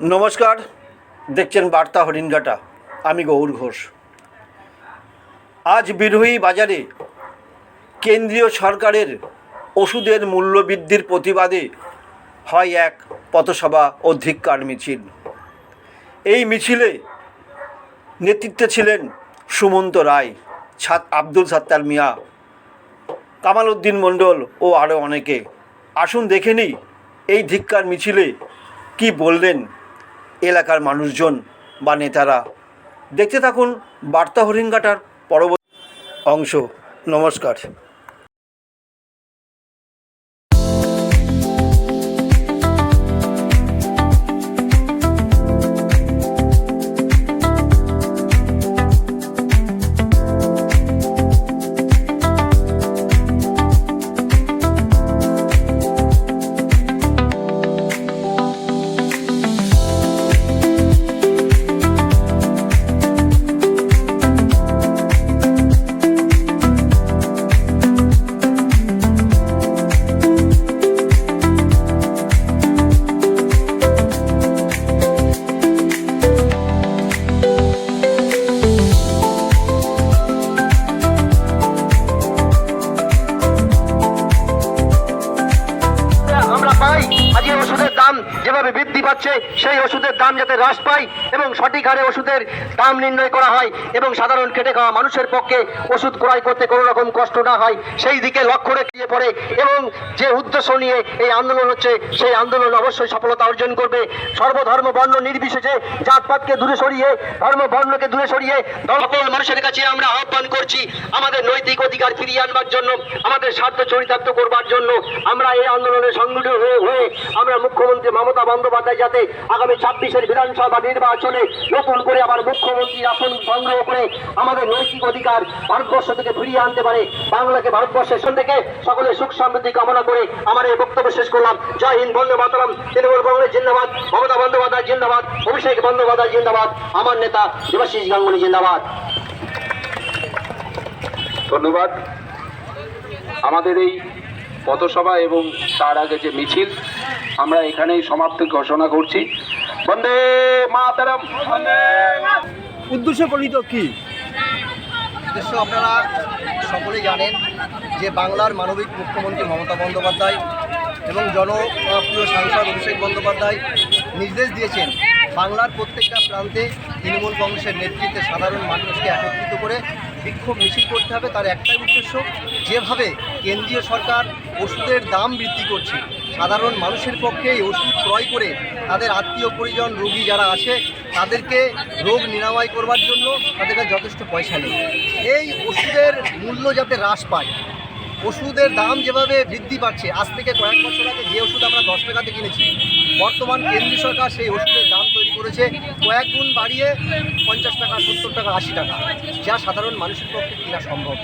নমস্কার, দেখছেন বার্তা হরিণঘাটা। আমি গৌর ঘোষ। আজ বিরোহী বাজারে কেন্দ্রীয় সরকারের ওষুধের মূল্যবৃদ্ধির প্রতিবাদে হয় এক পথসভা ও ধিক্কার মিছিল। এই মিছিলে নেতৃত্বে ছিলেন সুমন্ত রায়, ছাত আব্দুল সাত্তার মিয়া কামাল উদ্দিন মণ্ডল ও আরও অনেকে। আসুন দেখে নিই এই ধিক্কার মিছিলে কি বললেন এলাকার মানুষজন বা নেতারা। দেখতে থাকুন বার্তা হরিঙ্গাটার পরবর্তী অংশ। নমস্কার। বৃদ্ধি পাচ্ছে, সেই ওষুধের দাম যাতে হ্রাস পায় এবং সঠিক হারে ওষুধের দাম নির্ণয় করা হয় এবং সাধারণ খেটে খাওয়া মানুষের পক্ষে ওষুধ ক্রয় করতে কোনো রকম কষ্ট না হয়, সেই দিকে লক্ষ্য রেখে পড়ে এবং যে উদ্দেশ্য নিয়ে এই আন্দোলন হচ্ছে, সেই আন্দোলন অবশ্যই সফলতা অর্জন করবে। সর্বধর্ম বর্ণ নির্বিশেষে জাতপাতকে দূরে সরিয়ে, ধর্ম বর্ণকে দূরে সরিয়ে সকল মানুষের কাছে আমরা আহ্বান করছি, আমাদের নৈতিক অধিকার ফিরিয়ে আনবার জন্য, আমাদের স্বার্থ চরিতার্থ করবার জন্য। আমরা এই আন্দোলনে সংগঠিত হয়ে হয়ে আমরা মুখ্যমন্ত্রী মমতা বন্দ্যোপাধ্যায় যাতে আগামী ছাব্বিশের বিধানসভা নির্বাচনে নতুন করে আবার মুখ্যমন্ত্রীর আসন সংগ্রহ করে আমাদের নৈতিক অধিকার ভারতবর্ষ থেকে ফিরিয়ে আনতে পারে। বাংলাকে ভারতবর্ষের সন থেকে সকলের সুখ সমৃদ্ধি কামনা করে আমার এই বক্তব্য শেষ করলাম। জয় হিন্দ, বন্দে মাতরম। তৃণমূল কংগ্রেস জিন্দাবাদ, মমতা বন্দ্যোপাধ্যায় জিন্দাবাদ, অভিষেক বন্দ্যোপাধ্যায় জিন্দাবাদ, আমার নেতা দেবাশিস গাঙ্গুলি জিন্দাবাদ। ধন্যবাদ। আমাদের এই পথসভা এবং তার আগে যে মিছিল আমরা এখানেই সমাপ্তি ঘোষণা করছি। বন্দে মাতারাম। উদ্দেশ্য প্রণীত কি? উদ্দেশ্য আপনারা সকলেই জানেন যে বাংলার মানবিক মুখ্যমন্ত্রী মমতা বন্দ্যোপাধ্যায় এবং জনপ্রিয় সাংসদ অভিষেক বন্দ্যোপাধ্যায় নির্দেশ দিয়েছেন বাংলার প্রত্যেকটা প্রান্তে তৃণমূল কংগ্রেসের নেতৃত্বে সাধারণ মানুষকে একত্রিত করে বিক্ষোভ মিছিল করতে হবে। তার একটাই উদ্দেশ্য যেভাবে কেন্দ্রীয় সরকার ওষুধের দাম বৃদ্ধি করছে সাধারণ মানুষের পক্ষে এই ওষুধ ক্রয় করে তাদের আত্মীয় পরিজন, রোগী যারা আছে, তাদেরকে রোগ নিরাময় করবার জন্য তাদের কাছে যথেষ্ট পয়সা নেই। এই ওষুধের মূল্য যাতে হ্রাস পায়, ওষুধের দাম যেভাবে বৃদ্ধি পাচ্ছে, আজ থেকে কয়েক বছর আগে যে ওষুধ আমরা দশ টাকাতে কিনেছি, বর্তমান কেন্দ্রীয় সরকার সেই ওষুধের দাম তৈরি করেছে কয়েক গুণ বাড়িয়ে পঞ্চাশ টাকা, সত্তর টাকা, আশি টাকা, যা সাধারণ মানুষের পক্ষে কেনা সম্ভব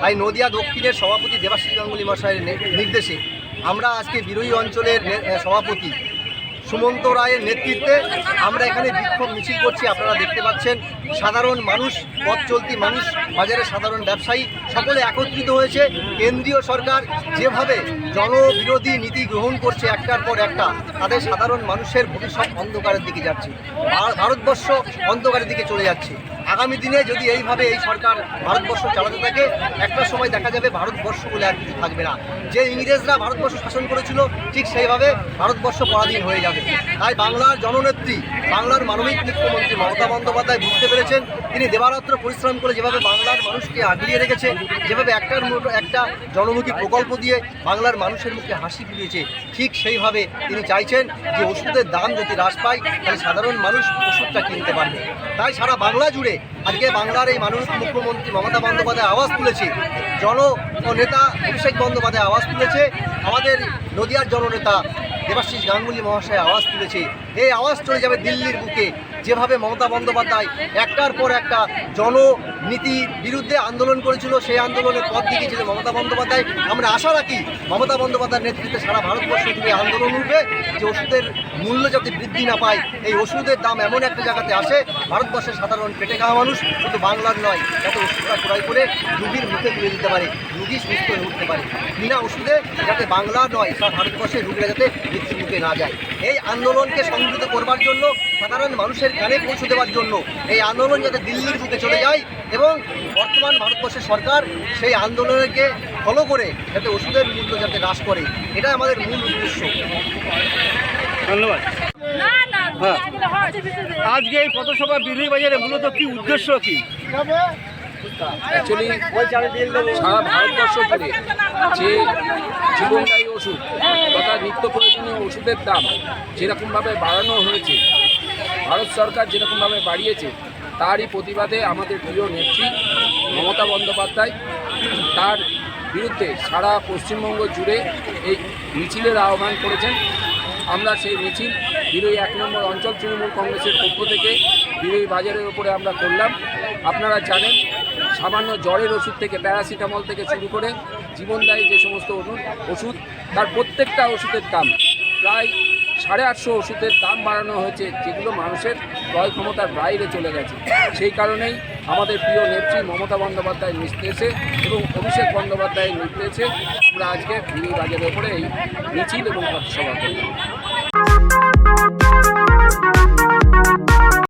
তাই নদিয়া দক্ষিণের সভাপতি দেবাশিস গাঙ্গুলি মশাইয়ের নির্দেশে আমরা আজকে বিরোধী অঞ্চলের সভাপতি সুমন্ত রায়ের নেতৃত্বে আমরা এখানে বিক্ষোভ মিছিল করছি, আপনারা দেখতে পাচ্ছেন। সাধারণ মানুষ, পথ চলতি মানুষ, বাজারে সাধারণ ব্যবসায়ী, সকলে একত্রিত হয়েছে। কেন্দ্রীয় সরকার যেভাবে জনবিরোধী নীতি গ্রহণ করছে একটার পর একটা, তাদের সাধারণ মানুষের ভবিষ্যৎ অন্ধকারের দিকে যাচ্ছে। ভার- ভারতবর্ষ অন্ধকারের দিকে চলে যাচ্ছে। আগামী দিনে যদি এইভাবে এই সরকার ভারতবর্ষ চালাতে থাকে, একটা সময় দেখা যাবে ভারতবর্ষ বলে আর কিছু থাকবে না। যে ইংরেজরা ভারতবর্ষ শাসন করেছিল, ঠিক সেইভাবে ভারতবর্ষ পরাধীন হয়ে যাবে। তাই বাংলার জননেত্রী, বাংলার মানবিক মুখ্যমন্ত্রী মমতা বন্দ্যোপাধ্যায় বুঝতে পেরেছেন তিনি দেবারাত্র পরিশ্রম করে যেভাবে বাংলার মানুষকে আগলিয়ে রেখেছে, যেভাবে একটার একটা জনমুখী প্রকল্প দিয়ে বাংলার মানুষের মুখে হাসি ফিরিয়েছে ঠিক সেইভাবে তিনি চাইছেন যে ওষুধের দাম যদি হ্রাস পায়, তাহলে সাধারণ মানুষ ওষুধটা কিনতে পারবে। তাই সারা বাংলা জুড়ে আজকে বাংলার এই মাননীয় মুখ্যমন্ত্রী মমতা বন্দ্যোপাধ্যায় আওয়াজ তুলেছে। জন নেতা অভিষেক বন্দ্যোপাধ্যায় আওয়াজ তুলেছে। আমাদের নদিয়ার জননেতা দেবাশিস গাঙ্গুলি মহাশয় আওয়াজ তুলেছে। এই আওয়াজ চলে যাবে দিল্লির বুকে। যেভাবে মমতা বন্দ্যোপাধ্যায় একটার পর একটা জন নীতির বিরুদ্ধে আন্দোলন করেছিল, সেই আন্দোলনের পথ দেখিয়েছিল মমতা বন্দ্যোপাধ্যায়। আমরা আশা রাখি মমতা বন্দ্যোপাধ্যায়ের নেতৃত্বে সারা ভারতবর্ষ জুড়ে আন্দোলন উঠবে, যে ওষুধের মূল্য যাতে বৃদ্ধি না পায়, এই ওষুধের দাম এমন একটা জায়গাতে আসে, ভারতবর্ষের সাধারণ পেটে খাওয়া মানুষ শুধু বাংলার নয়। যাতে ওষুধটা ক্রয় করে রুগীর মুখে তুলে দিতে পারে, রুগী সুস্থ হয়ে উঠতে পারে। বিনা ওষুধে যাতে বাংলা নয়, সারা ভারতবর্ষের রুগীরা যাতে মৃত্যুর মুখে না যায়। এই আন্দোলনকে সংযুক্ত করবার জন্য, সাধারণ মানুষের কানে পৌঁছে দেওয়ার জন্য, এই আন্দোলন যাতে দিল্লির বুকে চলে যায় এবং বর্তমান ভারতবর্ষের সরকার সেই আন্দোলনকে ফলো করে, যাতে ওষুধের মূল্য যাতে হ্রাস করে। এটা আমাদের মূল উদ্দেশ্য। ধন্যবাদ। হ্যাঁ। আজকে এই পথসভা বিরোধী বাজারে মূলত কি উদ্দেশ্য কি সারা ভারতবর্ষ জুড়ে যে জীবনদায়ী ওষুধ তথা নিত্য প্রয়োজনীয় ওষুধের দাম যেরকমভাবে বাড়ানো হয়েছে, ভারত সরকার যেরকমভাবে বাড়িয়েছে, তারই প্রতিবাদে আমাদের প্রিয় নেত্রী মমতা বন্দ্যোপাধ্যায় তার বিরুদ্ধে সারা পশ্চিমবঙ্গ জুড়ে এই মিছিলের আহ্বান করেছেন আমরা সেই মিছিল বিরোধী এক নম্বর অঞ্চল তৃণমূল কংগ্রেসের পক্ষ থেকে বিরোধী বাজারের উপরে আমরা করলাম। আপনারা জানেন, সামান্য জ্বরের ওষুধ থেকে প্যারাসিটামল থেকে শুরু করে জীবনদায়ী যে সমস্ত ওষুধ ওষুধ, তার প্রত্যেকটা ওষুধের দাম। প্রায় সাড়ে আটশো ওষুধের দাম বাড়ানো হয়েছে, যেগুলো মানুষের ক্রয় ক্ষমতার বাইরে চলে গেছে। সেই কারণেই আমাদের প্রিয় নেত্রী মমতা বন্দ্যোপাধ্যায় নির্দেশে এবং অভিষেক বন্দ্যোপাধ্যায়ের নির্দেশে আমরা আজকে বিড়ি বাজারের উপরে এই মিছিল এবং পথসভা করলাম।